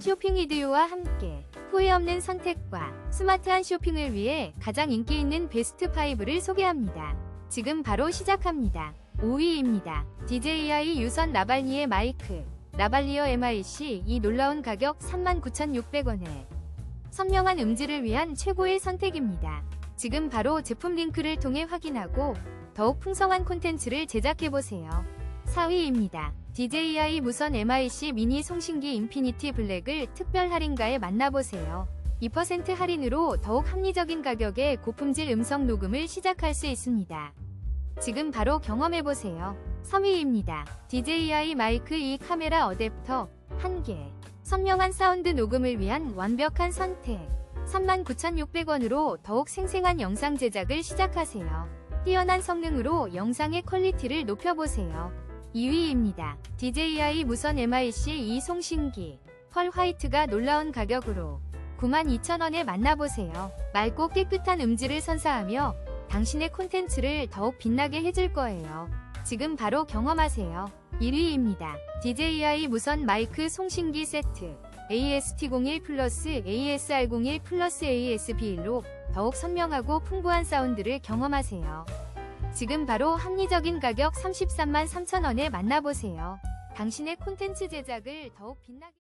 쇼핑 이디오와 함께 후회 없는 선택과 스마트한 쇼핑을 위해 가장 인기 있는 베스트 5를 소개합니다. 지금 바로 시작합니다. 5위입니다. DJI 유선 라발리의 마이크 라발리어 MIC 이 놀라운 가격 39,600원에 선명한 음질을 위한 최고의 선택입니다. 지금 바로 제품 링크를 통해 확인하고 더욱 풍성한 콘텐츠를 제작해보세요. 4위입니다. DJI 무선 MIC 미니 송신기 인피니티 블랙을 특별 할인가에 만나보세요. 2% 할인으로 더욱 합리적인 가격에 고품질 음성 녹음을 시작할 수 있습니다. 지금 바로 경험해보세요. 3위입니다. DJI 마이크 2 카메라 어댑터 1개. 선명한 사운드 녹음을 위한 완벽한 선택. 39,600원으로 더욱 생생한 영상 제작을 시작하세요. 뛰어난 성능으로 영상의 퀄리티를 높여보세요. 2위입니다. DJI 무선 MIC 2 송신기 펄 화이트가 놀라운 가격으로 92,000원에 만나보세요. 맑고 깨끗한 음질을 선사하며 당신의 콘텐츠를 더욱 빛나게 해줄 거예요. 지금 바로 경험하세요. 1위입니다. DJI 무선 마이크 송신기 세트 AST01 플러스 ASR01 플러스 ASB1로 더욱 선명하고 풍부한 사운드를 경험하세요. 지금 바로 합리적인 가격 33만 3천원에 만나보세요. 당신의 콘텐츠 제작을 더욱 빛나게